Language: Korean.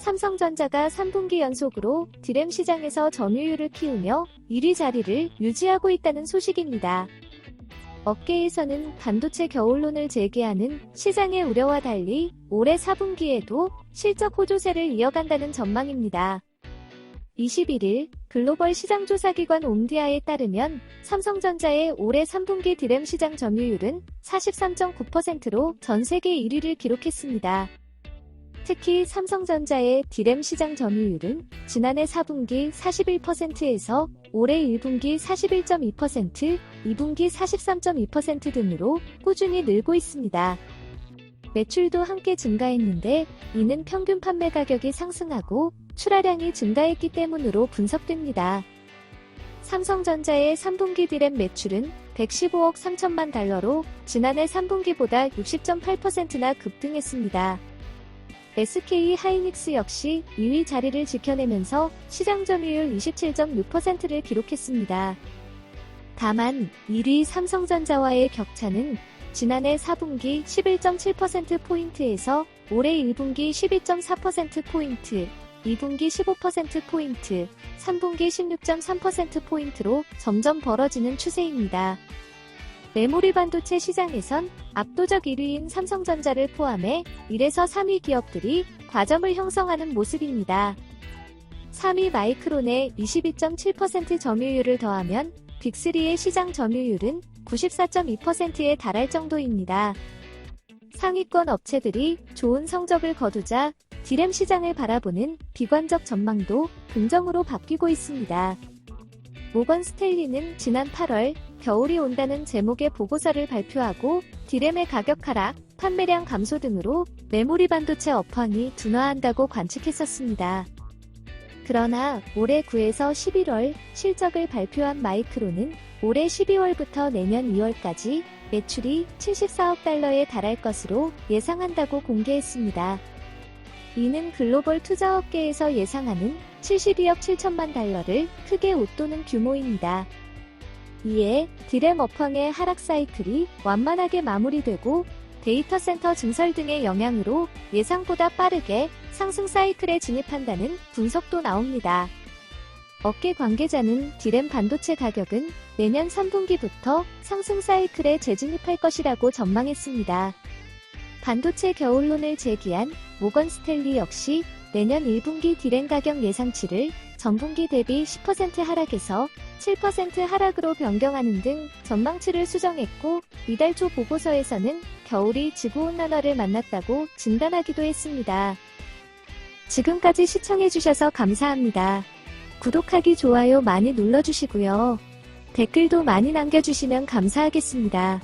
삼성전자가 3분기 연속으로 디램 시장에서 점유율을 키우며 1위 자리를 유지하고 있다는 소식입니다. 업계에서는 반도체 겨울론을 제기하는 시장의 우려와 달리 올해 4분기에도 실적 호조세를 이어간다는 전망입니다. 21일 글로벌 시장조사기관 옴디아에 따르면 삼성전자의 올해 3분기 디램 시장 점유율은 43.9%로 전 세계 1위를 기록했습니다. 특히 삼성전자의 디램 시장 점유율은 지난해 4분기 41%에서 올해 1분기 41.2%, 2분기 43.2% 등으로 꾸준히 늘고 있습니다. 매출도 함께 증가했는데 이는 평균 판매 가격이 상승하고 출하량이 증가했기 때문으로 분석됩니다. 삼성전자의 3분기 디램 매출은 115억 3천만 달러로 지난해 3분기보다 60.8%나 급등했습니다. SK 하이닉스 역시 2위 자리를 지켜내면서 시장 점유율 27.6%를 기록했습니다. 다만 1위 삼성전자와의 격차는 지난해 4분기 11.7%포인트에서 올해 1분기 12.4%포인트, 2분기 15%포인트, 3분기 16.3%포인트로 점점 벌어지는 추세입니다. 메모리 반도체 시장에선 압도적 1위인 삼성전자를 포함해 1에서 3위 기업들이 과점을 형성하는 모습입니다. 3위 마이크론의 22.7% 점유율을 더하면 빅3의 시장 점유율은 94.2%에 달할 정도입니다. 상위권 업체들이 좋은 성적을 거두자 디램 시장을 바라보는 비관적 전망도 긍정으로 바뀌고 있습니다. 모건 스텔리는 지난 8월 겨울이 온다는 제목의 보고서를 발표하고 디램의 가격 하락, 판매량 감소 등으로 메모리 반도체 업황이 둔화한다고 관측했었습니다. 그러나 올해 9에서 11월 실적을 발표한 마이크로는 올해 12월부터 내년 2월까지 매출이 74억 달러에 달할 것으로 예상한다고 공개했습니다. 이는 글로벌 투자업계에서 예상하는 72억 7천만 달러를 크게 웃도는 규모입니다. 이에 디램 업황의 하락 사이클이 완만하게 마무리되고 데이터 센터 증설 등의 영향으로 예상보다 빠르게 상승 사이클에 진입한다는 분석도 나옵니다. 업계 관계자는 디램 반도체 가격은 내년 3분기부터 상승 사이클에 재진입할 것이라고 전망했습니다. 반도체 겨울론을 제기한 모건 스텔리 역시 내년 1분기 디램 가격 예상치를 전분기 대비 10% 하락에서 7% 하락으로 변경하는 등 전망치를 수정했고 이달 초 보고서에서는 겨울이 지구온난화를 만났다고 진단하기도 했습니다. 지금까지 시청해주셔서 감사합니다. 구독하기, 좋아요 많이 눌러주시고요. 댓글도 많이 남겨주시면 감사하겠습니다.